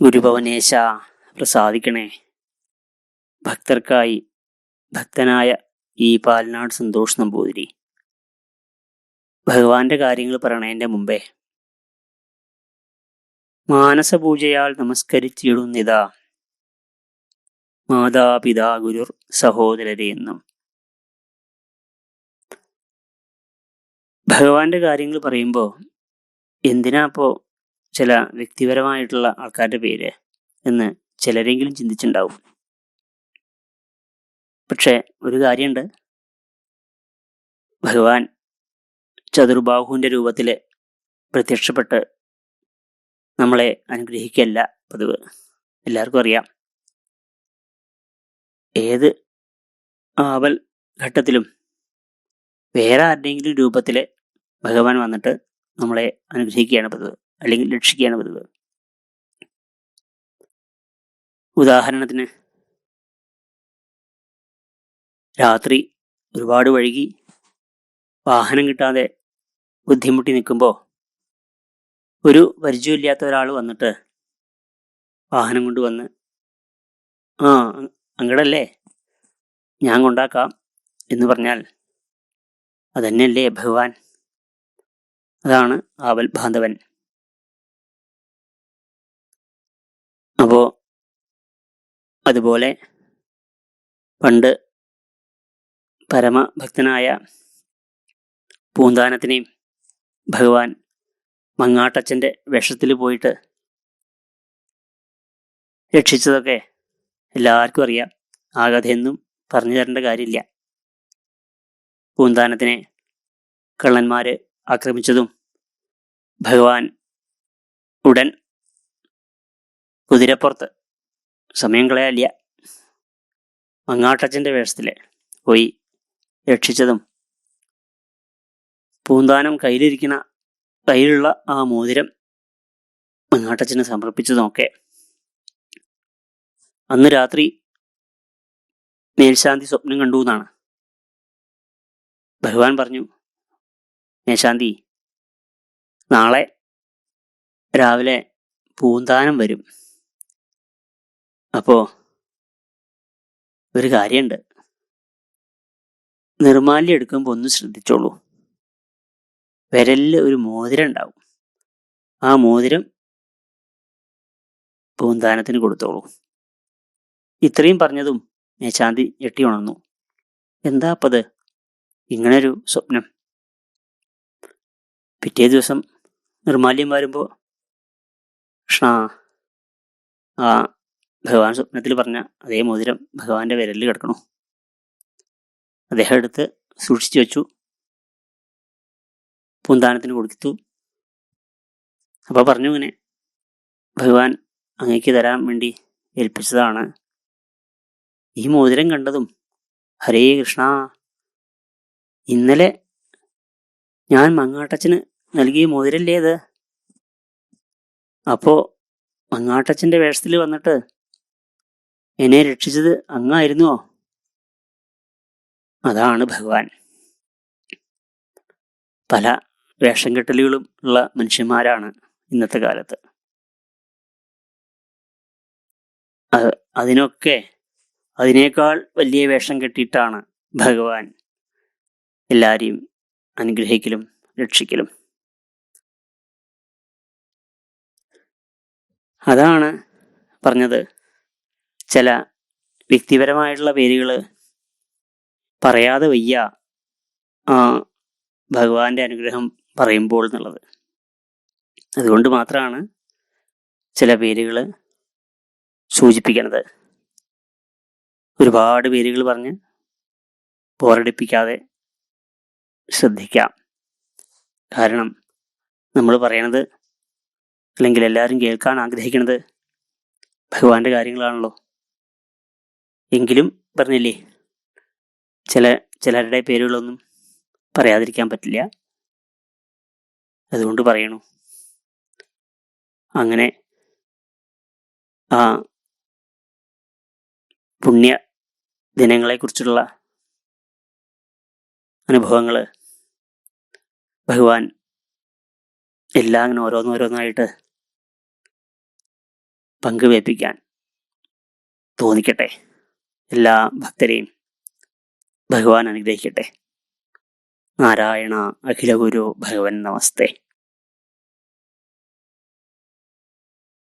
ഗുരുഭവനേശ പ്രസാദിക്കണേ. ഭക്തർക്കായി ഭക്തനായ ഈ പാലനാട് സന്തോഷ് നമ്പൂതിരി. ഭഗവാന്റെ കാര്യങ്ങൾ പറയണതിന്റെ മുമ്പേ മാനസപൂജയാൽ നമസ്കരിച്ചിടുന്നിതാ മാതാപിതാ ഗുരുർ സഹോദരരെ എന്നും. ഭഗവാന്റെ കാര്യങ്ങൾ പറയുമ്പോൾ എന്തിനാ ഇപ്പോൾ ചില വ്യക്തിപരമായിട്ടുള്ള ആൾക്കാരുടെ പേര് എന്ന് ചിലരെങ്കിലും ചിന്തിച്ചിട്ടുണ്ടാവും പക്ഷേ ഒരു കാര്യമുണ്ട് ഭഗവാൻ ചതുർബാഹുവിന്റെ രൂപത്തിൽ പ്രത്യക്ഷപ്പെട്ട് നമ്മളെ അനുഗ്രഹിക്കല്ല പതിവ്. എല്ലാവർക്കും അറിയാം. ഏത് ആവൽ ഘട്ടത്തിലും വേറെ ആരുടെയെങ്കിലും രൂപത്തിൽ ഭഗവാൻ വന്നിട്ട് നമ്മളെ അനുഗ്രഹിക്കുകയാണ് പതിവ്. അല്ലെങ്കിൽ രക്ഷിക്കുകയാണ് പതിവ്. ഉദാഹരണത്തിന് രാത്രി ഒരുപാട് വഴുകി വാഹനം കിട്ടാതെ ബുദ്ധിമുട്ടി നിൽക്കുമ്പോൾ ഒരു പരിചയമില്ലാത്ത ഒരാൾ വന്നിട്ട് വാഹനം കൊണ്ടുവന്ന് ആ അങ്ങടല്ലേ ഞാൻ കൊണ്ടാക്കാം എന്ന് പറഞ്ഞാൽ അതന്നെയല്ലേ ഭഗവാൻ? അതാണ് ആവൽ ബാന്ധവൻ അപ്പോ അതുപോലെ പണ്ട് പരമഭക്തനായ പൂന്താനത്തിനെയും ഭഗവാൻ മങ്ങാട്ടച്ചന്റെ വേഷത്തിൽ പോയിട്ട് രക്ഷിച്ചതൊക്കെ എല്ലാവർക്കും അറിയാം. ആ കഥയൊന്നും പറഞ്ഞു തരേണ്ട കാര്യമില്ല. പൂന്താനത്തിനെ കള്ളന്മാർ ആക്രമിച്ചതും ഭഗവാൻ ഉടൻ കുതിരപ്പുറത്ത്. സമയം കളയാല്ല മങ്ങാട്ടച്ചന്റെ വേഷത്തിൽ പോയി രക്ഷിച്ചതും പൂന്താനം കയ്യിലിരിക്കുന്ന കയ്യിലുള്ള ആ മോതിരം മങ്ങാട്ടച്ചന് സമർപ്പിച്ചതുമൊക്കെ. അന്ന് രാത്രി മേൽശാന്തി സ്വപ്നം കണ്ടു എന്നാണ്. ഭഗവാൻ പറഞ്ഞു മേശാന്തി നാളെ രാവിലെ പൂന്താനം വരും. അപ്പോ ഒരു കാര്യമുണ്ട് നിർമാല്യം എടുക്കുമ്പോൾ ഒന്ന് ശ്രദ്ധിച്ചോളൂ. വിരലിൽ ഒരു മോതിരം ഉണ്ടാവും. ആ മോതിരം പൂന്താനത്തിന് കൊടുത്തോളൂ. ഇത്രയും പറഞ്ഞതും മേശാന്തി ഞെട്ടി ഉണർന്നു. എന്താ അപ്പത് ഇങ്ങനൊരു സ്വപ്നം. പിറ്റേ ദിവസം നിർമാല്യം വരുമ്പോൾ കൃഷ്ണ ആ ഭഗവാൻ സ്വപ്നത്തിൽ പറഞ്ഞ അതേ മോതിരം ഭഗവാന്റെ വിരലിൽ കിടക്കണു? അദ്ദേഹം എടുത്ത് സൂക്ഷിച്ചു വെച്ചു. പൂന്താനത്തിന് കൊടുത്തു. അപ്പോൾ പറഞ്ഞു ഇങ്ങനെ ഭഗവാൻ അങ്ങേക്ക് തരാൻ വേണ്ടി ഏൽപ്പിച്ചതാണ്. ഈ മോതിരം കണ്ടതും ഹരേ കൃഷ്ണ ഇന്നലെ ഞാൻ മങ്ങാട്ടച്ചന് നൽകിയ മോതിരല്ലേ അത്? അപ്പോൾ മങ്ങാട്ടച്ചന്റെ വേഷത്തിൽ വന്നിട്ട് എന്നെ രക്ഷിച്ചത് അങ്ങായിരുന്നുവോ അതാണ് ഭഗവാൻ. പല വേഷം കെട്ടലുകളും ഉള്ള മനുഷ്യന്മാരാണ് ഇന്നത്തെ കാലത്ത്. അത് അതിനൊക്കെ അതിനേക്കാൾ വലിയ വേഷം കെട്ടിയിട്ടാണ് ഭഗവാൻ എല്ലാരെയും അനുഗ്രഹിക്കലും രക്ഷിക്കലും. അതാണ് പറഞ്ഞത് ചില വ്യക്തിപരമായിട്ടുള്ള പേരുകൾ പറയാതെ വയ്യ. ഭഗവാന്റെ അനുഗ്രഹം പറയുമ്പോൾ എന്നുള്ളത്. അതുകൊണ്ട് മാത്രമാണ് ചില പേരുകൾ സൂചിപ്പിക്കുന്നത് ഒരുപാട് പേരുകൾ പറഞ്ഞ് പോരടിപ്പിക്കാതെ ശ്രദ്ധിക്കാം. കാരണം നമ്മൾ പറയണത് അല്ലെങ്കിൽ എല്ലാവരും കേൾക്കാൻ ആഗ്രഹിക്കുന്നത് ഭഗവാന്റെ കാര്യങ്ങളാണല്ലോ. എങ്കിലും പറഞ്ഞില്ലേ ചില ചിലരുടെ പേരുകളൊന്നും പറയാതിരിക്കാൻ പറ്റില്ല. അതുകൊണ്ട് പറയണു. അങ്ങനെ ആ പുണ്യ ദിനങ്ങളെക്കുറിച്ചുള്ള അനുഭവങ്ങൾ ഭഗവാൻ എല്ലാം അങ്ങനെ ഓരോന്നോരോന്നായിട്ട് പങ്കുവയ്പ്പിക്കാൻ തോന്നിക്കട്ടെ. എല്ലാ ഭക്തരെയും ഭഗവാൻ അനുഗ്രഹിക്കട്ടെ. നാരായണ അഖിലഗുരു ഭഗവൻ നമസ്തേ.